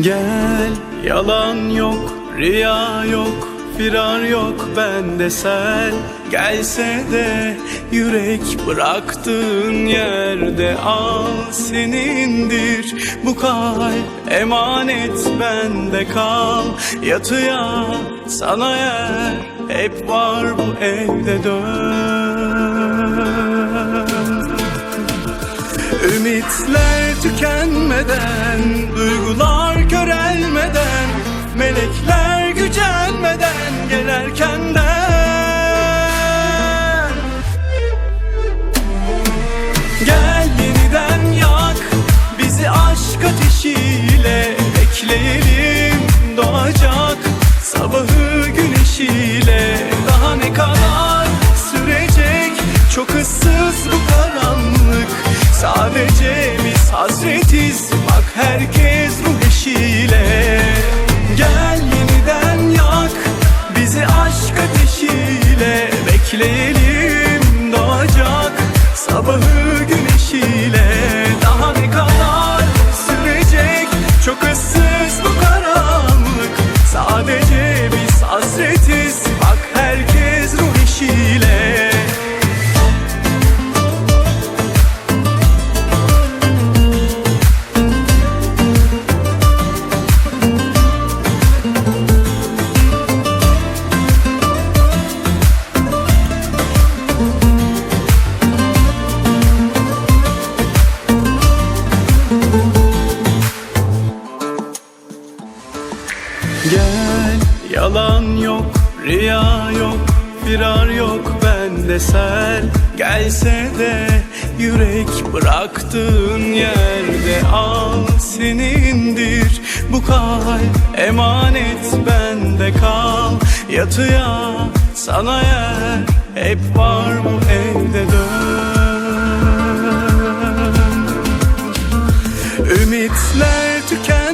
Gel yalan yok riya yok firar yok bende sen Gelse de yürek bıraktığın yerde al senindir. Bu kalp emanet bende kal. Yatıya sana yer hep var bu evde dön. Ümitler tükenmeden, Gel yeniden yak, bizi aşk ateşiyle bekleyelim doğacak sabahı güneşiyle. Daha ne kadar sürecek? Çok ıssız bu karanlık. Sadece biz hasretiz. Bak herkes ruh eşiyle Gel yalan yok riya yok firar yok bende sen Gelse de yürek bıraktığın yerde al senindir. Bu kalp emanet bende kal. Yatıya sana yer hep var bu evde dön. Ümitler tükenmeden,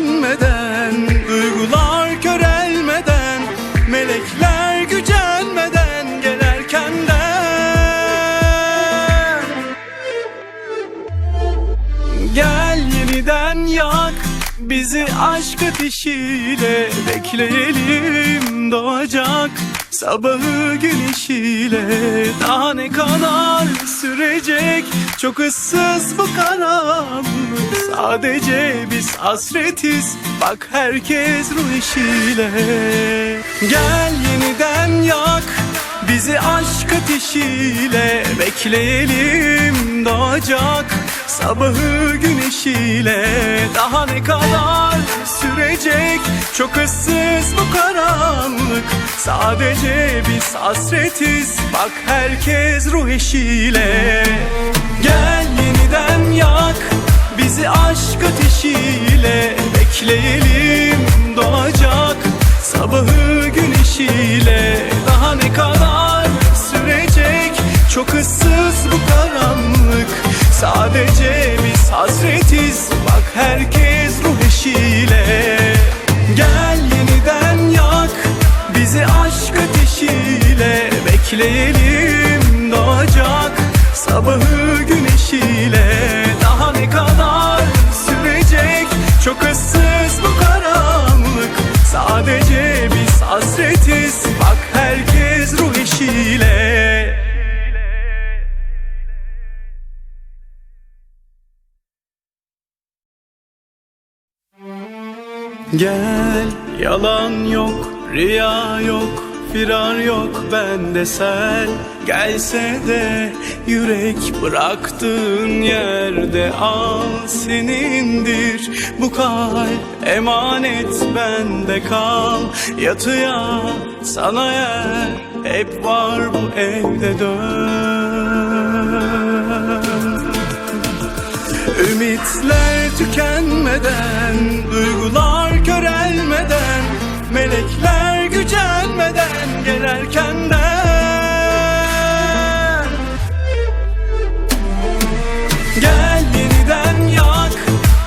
yak, bizi aşk ateşiyle bekleyelim doğacak sabahı güneşiyle daha ne kadar sürecek? Çok ıssız bu karanlık. Sadece biz hasretiz. Bak herkes ruh eşiyle. Gel yeniden yak bizi aşk ateşiyle. Bekleyelim doğacak sabahı güneşiyle daha ne kadar sürecek. Çok ıssız bu karanlık. Sadece biz hasretiz. Bak herkes ruh eşiyle. Gel yeniden yak bizi aşk ateşiyle. Bekleyelim doğacak sabahı güneşiyle. Daha ne kadar sürecek? Çok ıssız bu karanlık. Sadece biz hasretiz herkes ruh eşiyle. Gel yeniden yak bizi aşk ateşiyle. Bekleyelim doğacak sabahı güneşiyle. Daha ne kadar sürecek? Çok ıssız bu karanlık. Sadece biz hasretiz Gel yalan yok riya yok firar yok bende sen Gelse de yürek bıraktığın yerde al senindir. Bu kalp emanet bende kal. Yatıya sana yer hep var bu evde dön. Ümitler tükenmeden, duygular melekler gücenmeden gelerkenden. Gel yeniden yak,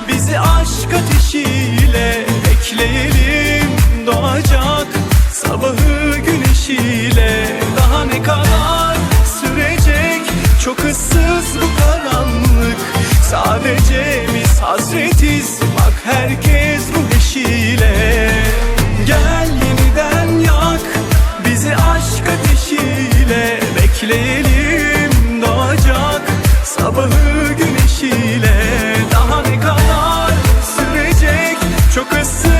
bizi aşk ateşiyle bekleyelim doğacak. Sabahı güneşiyle daha ne kadar sürecek? Çok ıssız bu karanlık sadece biz hasretiz. Bak herkes çok ıssız.